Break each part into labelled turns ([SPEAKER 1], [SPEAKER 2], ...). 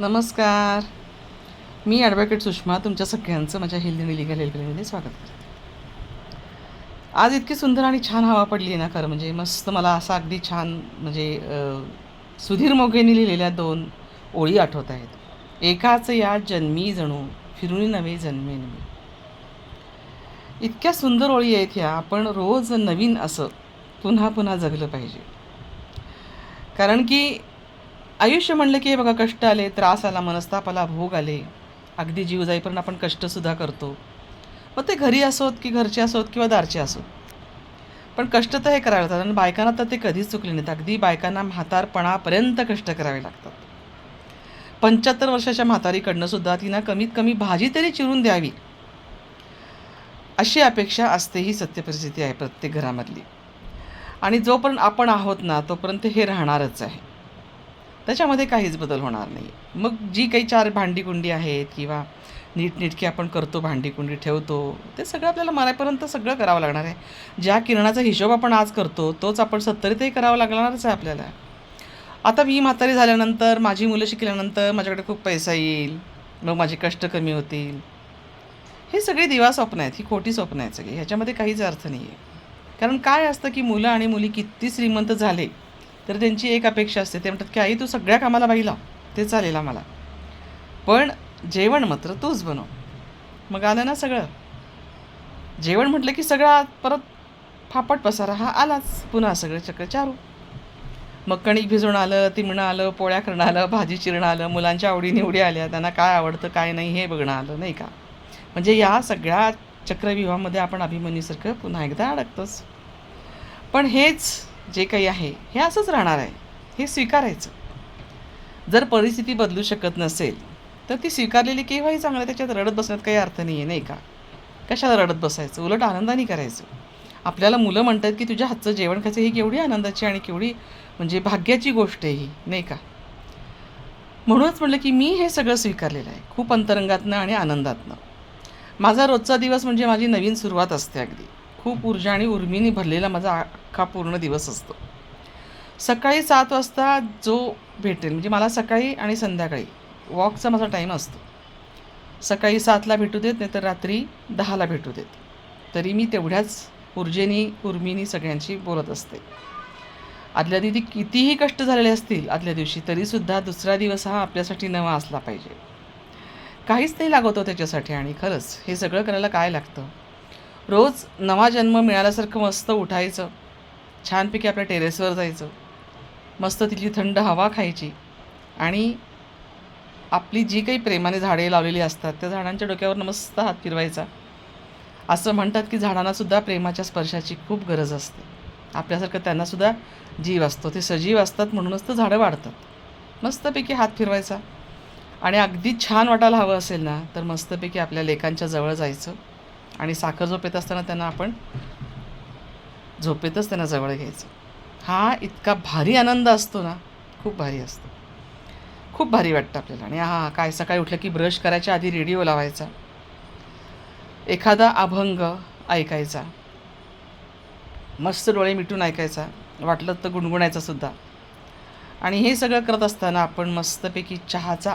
[SPEAKER 1] नमस्कार. मी ॲडव्होकेट सुषमा तुमच्या सगळ्यांचं माझ्या हिंदी लिगल हेल्पलाईनमध्ये स्वागत करते. आज इतकी सुंदर आणि छान हवा पडली आहे ना खरं म्हणजे मस्त मला असा अगदी छान म्हणजे सुधीर मोघेंनी लिहिलेल्या दोन ओळी आठवत आहेत. एकाच या जन्मी जणू फिरून नवे जन्मे नवे. इतक्या सुंदर ओळी आहेत ह्या आपण रोज नवीन असं पुन्हा पुन्हा जगलं पाहिजे. कारण की आयुष्य म्हणलं की हे बघा कष्ट आले त्रास आला मनस्ताप आला भोग आले. अगदी जीव जाईपर्यंत आपण कष्टसुद्धा करतो. मग ते घरी असोत की घरचे असोत किंवा दारचे असोत? पण कष्ट तर हे करावे लागतात. आणि बायकांना तर ते कधीच चुकले नाहीत. अगदी बायकांना म्हातारपणापर्यंत कष्ट करावे लागतात. पंच्याहत्तर वर्षाच्या म्हातारीकडनं सुद्धा तिनं कमीत कमी भाजी तरी चिरून द्यावी. अशी अपेक्षा असते ही सत्य परिस्थिती आहे प्रत्येक घरामधली. आणि जोपर्यंत आपण आहोत ना तोपर्यंत हे राहणारच आहे. त्याच्यामध्ये काहीच बदल होणार नाही. मग जी काही चार भांडीकुंडी आहेत किंवा नीटनेटकी आपण करतो भांडीकुंडी ठेवतो ते सगळं आपल्याला मरायपर्यंत सगळं करावं लागणार आहे. ज्या किरणाचा हिशोब आपण आज करतो तोच आपण सत्तरीतही करावा लागणारच आहे आपल्याला. आता मी म्हातारी झाल्यानंतर माझी मुलं शिकल्यानंतर माझ्याकडे खूप पैसा येईल मग माझे कष्ट कमी होतील. हे सगळे दिवा स्वप्न आहेत ही खोटी स्वप्न आहेत सगळी. ह्याच्यामध्ये काहीच अर्थ नाही आहे कारण काय असतं की मुलं आणि मुली किती श्रीमंत झाले तर त्यांची एक अपेक्षा असते. ते म्हणतात की आई तू सगळ्या कामाला बाई लाव. ते चालेल आम्हाला. पण जेवण मात्र तूच बनव. मग आलं ना सगळं. जेवण म्हटलं की सगळा परत फापट पसारा हा आलाच. पुन्हा सगळं चक्र चारू. मग कणिक भिजवणं आलं तिमणं आलं पोळ्या करणं आलं भाजी चिरणं आलं मुलांच्या आवडीनिवडी आल्या त्यांना काय आवडतं काय नाही हे बघणं आलं नाही का? म्हणजे या सगळ्या चक्रव्यूहामध्ये आपण अभिमन्यूसारखं पुन्हा एकदा अडकतोच. पण हेच जे काही आहे हे असंच राहणार आहे. हे स्वीकारायचं. जर परिस्थिती बदलू शकत नसेल तर ती स्वीकारलेली केव्हाही चांगलं त्याच्यात रडत बसण्यात काही अर्थ नाही आहे नाही का? कशाला रडत बसायचं? उलट आनंदाने करायचं. आपल्याला मुलं म्हणतात की तुझ्या हातचं जेवण खायचं ही केवढी आनंदाची आणि केवढी म्हणजे भाग्याची गोष्ट आहे ही नाही का? म्हणूनच म्हटलं की मी हे सगळं स्वीकारलेलं आहे खूप अंतरंगातनं आणि आनंदातनं. माझा रोजचा दिवस म्हणजे माझी नवीन सुरुवात असते अगदी. खूप ऊर्जा आणि उर्मीने भरलेला माझा अख्खा पूर्ण दिवस असतो. सकाळी सात वाजता जो भेटेल म्हणजे मला सकाळी आणि संध्याकाळी वॉकचा माझा टाईम असतो. सकाळी सातला भेटू देत नाही तर रात्री दहाला भेटू देत. तरी मी तेवढ्याच ऊर्जेनी उर्मीनी सगळ्यांशी बोलत असते. आदल्या दिवशी कितीही कष्ट झालेले असतील आदल्या दिवशी तरीसुद्धा दुसरा दिवस हा आपल्यासाठी नवा असला पाहिजे. काहीच नाही लागवतो हो त्याच्यासाठी आणि खरंच हे सगळं करायला काय लागतं? रोज नवा जन्म मिळाल्यासारखं मस्त उठायचं. छानपैकी आपल्या टेरेसवर जायचं. मस्त तिथली थंड हवा खायची. आणि आपली जी काही प्रेमाने झाडे लावलेली असतात त्या झाडांच्या डोक्यावर मस्त हात फिरवायचा. असं म्हणतात की झाडांनासुद्धा प्रेमाच्या स्पर्शाची खूप गरज असते. आपल्यासारखं त्यांनासुद्धा जीव असतो. ते सजीव असतात म्हणूनच तर झाडं वाढतात. मस्तपैकी हात फिरवायचा. आणि अगदी छान वाटायला हवं असेल ना तर मस्तपैकी आपल्या लेकांच्या जवळ जायचं. आणि साखर झोपेत असताना त्यांना आपण झोपेतच त्यांना जवळ घ्यायचं. हा इतका भारी आनंद असतो ना खूप भारी असतो. खूप भारी वाटतं आपल्याला. आणि हा काय सकाळी उठलं की ब्रश करायच्या आधी रेडिओ लावायचा. एखादा अभंग ऐकायचा. मस्त डोळे मिटून ऐकायचा. वाटलं तर गुणगुणायचा सुद्धा. आणि हे सगळं करत असताना आपण मस्तपैकी चहाचा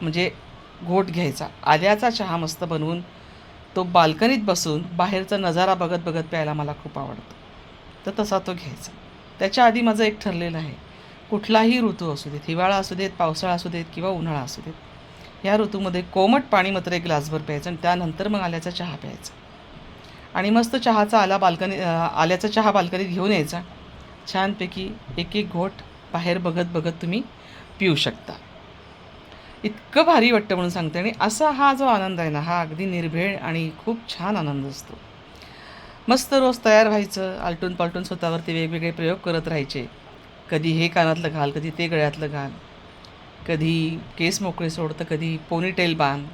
[SPEAKER 1] म्हणजे घोट घ्यायचा. आल्याचा चहा मस्त बनवून तो बाल्कनीत बसून बाहेरचा नजारा बघत बघत प्यायला मला खूप आवडतो. तर तसा तो घ्यायचा. त्याच्या आधी माझं एक ठरलेलं आहे. कुठलाही ऋतू असू देत हिवाळा असू देत पावसाळा असू देत किंवा उन्हाळा असू देत या ऋतूमध्ये कोमट पाणी मात्र एक ग्लासभर प्यायचं आणि त्यानंतर मग आल्याचा चहा प्यायचा. आणि मस्त चहाचा आला बाल्कनी आल्याचा चहा बाल्कनीत घेऊन यायचा. छानपैकी एक एक घोट बाहेर बघत बघत तुम्ही पिऊ शकता. इतकं भारी वाटतं म्हणून सांगते. आणि असा हा जो आनंद आहे ना हा अगदी निर्भेळ आणि खूप छान आनंद असतो. मस्त रोज तयार व्हायचं आलटून पालटून स्वतःवरती वेगवेगळे प्रयोग करत राहायचे. कधी हे कानातलं घाल कधी ते गळ्यातलं घाल. कधी केस मोकळे सोड तर कधी पोनीटेल बांध.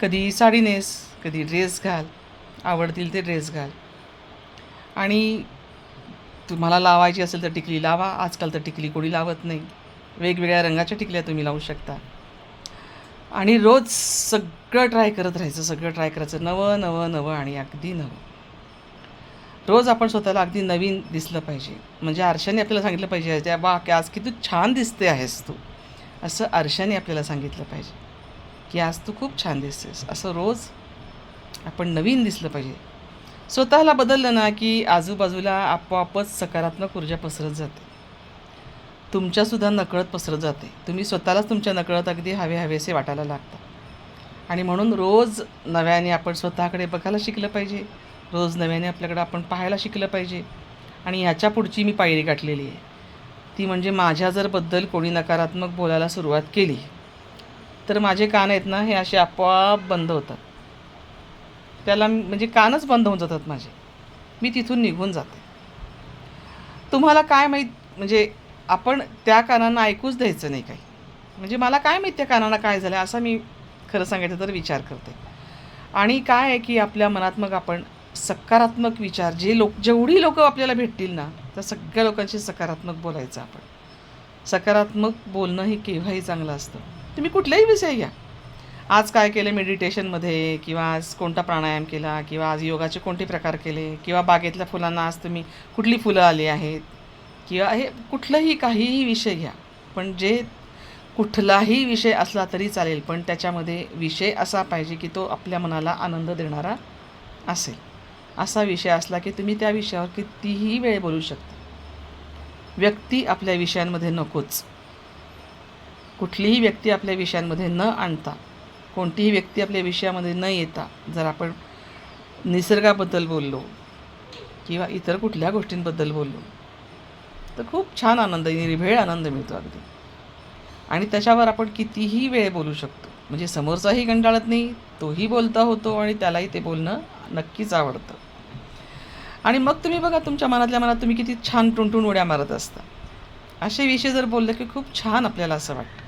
[SPEAKER 1] कधी साडी नेस कधी ड्रेस घाल. आवडतील ते ड्रेस घाल. आणि तुम्हाला लावायची असेल तर टिकली लावा आजकाल तर टिकली कोणी लावत नाही. वेगवेगळ्या रंगाच्या टिकल्या तुम्ही लावू शकता. आणि रोज सगळं ट्राय करत राहायचं सगळं ट्राय करायचं. नवं नवं नवं आणि अगदी नवं. रोज आपण स्वतःला अगदी नवीन दिसलं पाहिजे. म्हणजे आरशाने आपल्याला सांगितलं पाहिजे त्या बा की आज की तू छान दिसते आहेस तू. असं आरशाने आपल्याला सांगितलं पाहिजे की आज तू खूप छान दिसतेस. असं रोज आपण नवीन दिसलं पाहिजे. स्वतःला बदललं ना की आजूबाजूला आपोआपच सकारात्मक ऊर्जा पसरत जाते. तुमच्यासुद्धा नकळत पसरत जाते. तुम्ही स्वतःलाच तुमच्या नकळत अगदी हवे हवेसे वाटायला लागतात आणि म्हणून रोज नव्याने आपण स्वतःकडे बघायला शिकलं पाहिजे. रोज नव्याने आपल्याकडे आपण पाहायला शिकलं पाहिजे. आणि ह्याच्या पुढची मी पायरी गाठलेली आहे. ती म्हणजे माझ्या जर बद्दल कोणी नकारात्मक बोलायला सुरुवात केली तर माझे कान आहेत ना हे असे आपोआप बंद होतात. त्याला म्हणजे कानच बंद होऊन जातात माझे. मी तिथून निघून जाते. तुम्हाला काय माहीत म्हणजे आपण त्या कानांना ऐकूच द्यायचं नाही काही. म्हणजे मला काय माहीत त्या कानांना काय झालं असा मी खरं सांगायचं तर विचार करते. आणि काय आहे की आपल्या मनात मग आपण सकारात्मक विचार जे लोक जेवढी लोक आपल्याला भेटतील ना त्या सगळ्या लोकांशी सकारात्मक बोलायचं आपण. सकारात्मक बोलणं हे केव्हाही चांगलं असतं. तुम्ही कुठलाही विषय घ्या. आज काय केलं मेडिटेशनमध्ये किंवा आज कोणता प्राणायाम केला किंवा आज योगाचे कोणते प्रकार केले किंवा बागेतल्या फुलांना आज तुम्ही कुठली फुलं आली आहेत किंवा हे कुठलंही काहीही विषय घ्या. पण जे कुठलाही विषय असला तरी चालेल पण त्याच्यामध्ये विषय असा पाहिजे की तो आपल्या मनाला आनंद देणारा असेल. असा विषय असला की तुम्ही त्या विषयावर कितीही वेळ बोलू शकता. व्यक्ती आपल्या विषयांमध्ये नकोच. कुठलीही व्यक्ती आपल्या विषयांमध्ये न आणता कोणतीही व्यक्ती आपल्या विषयामध्ये न येता जर आपण निसर्गाबद्दल बोललो किंवा इतर कुठल्या गोष्टींबद्दल बोललो तर खूप छान आनंद निर्भेळ आनंद मिळतो अगदी. आणि त्याच्यावर आपण कितीही वेळ बोलू शकतो. म्हणजे समोरचाही कंटाळत नाही तोही बोलता होतो आणि त्यालाही ते बोलणं नक्कीच आवडतं. आणि मग तुम्ही बघा तुमच्या मनातल्या मनात तुम्ही किती छान टुणटुण उड्या मारत असता. असे विषय जर बोलले की खूप छान आपल्याला असं वाटतं.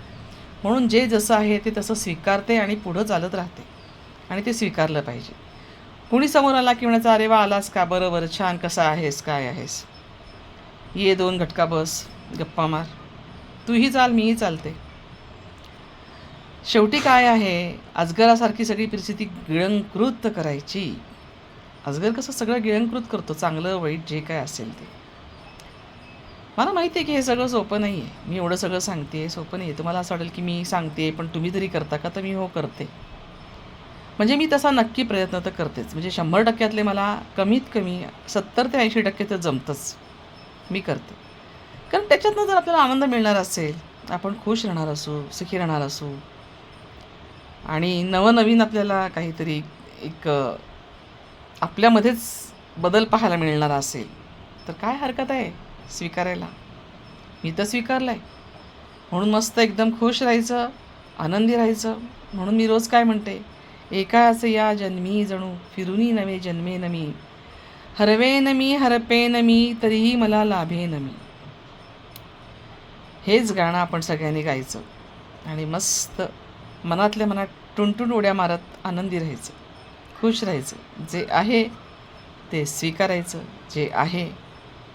[SPEAKER 1] म्हणून जे जसं आहे ते तसं स्वीकारते आणि पुढं चालत राहते. आणि ते स्वीकारलं पाहिजे. कुणी समोर आला की म्हणायचं अरे वा आलास का? बरोबर छान कसा आहेस काय आहेस? ये दोन घटका बस गप्पा मार. तूही चाल मीही चालते. शेवटी काय आहे? अजगरासारखी सगळी परिस्थिती गिळंकृत करायची. अजगर कसं सगळं गिळंकृत करतो चांगलं वाईट जे काय असेल ते. मला माहिती आहे की हे सगळं सोपं नाही आहे. मी एवढं सगळं सांगते सोपं नाही आहे. तुम्हाला असं वाटेल की मी सांगते पण तुम्ही तरी करता का? तर मी हो करते. म्हणजे मी तसा नक्की प्रयत्न तर करतेच. म्हणजे शंभर टक्क्यातले मला कमीत कमी सत्तर ते ऐंशी टक्के तर जमतंच. मी करते. कारण त्याच्यातनं जर आपल्याला आनंद मिळणार असेल आपण खुश राहणार असू सुखी राहणार असू आणि नवनवीन आपल्याला काहीतरी एक आपल्यामध्येच बदल पाहायला मिळणार असेल तर काय हरकत आहे स्वीकारायला? मी तर स्वीकारलं आहे म्हणून मस्त एकदम खुश राहायचं आनंदी राहायचं. म्हणून मी रोज काय म्हणते? एकाच या जन्मी जणू फिरूनी नवे जन्मे नमी. हरवेन मी हरपेन मी तरीही मला लाभेन मी. हेच गाणं आपण सगळ्यांनी गायचं. आणि मस्त मनातल्या मनात टुणटुण उड्या मारत आनंदी राहायचं. खुश राहायचं. जे आहे ते स्वीकारायचं. जे आहे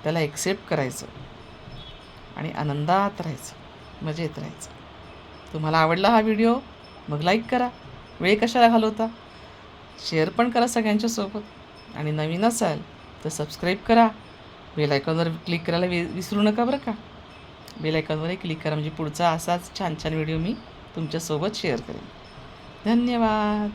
[SPEAKER 1] त्याला एक्सेप्ट करायचं. आणि आनंदात राहायचं. मजेत राहायचं. तुम्हाला आवडला हा व्हिडिओ मग लाईक करा. वेळ कशाला घालवता? शेअर पण करा सगळ्यांच्या सोबत. आणि नवीन असाल तर सबस्क्राईब करा. बेल आयकॉनवर क्लिक करायला वि विसरू नका बरं का. बेल आयकॉनवरही क्लिक करा. म्हणजे पुढचा असाच छान छान व्हिडिओ मी तुमच्यासोबत शेअर करेन. धन्यवाद.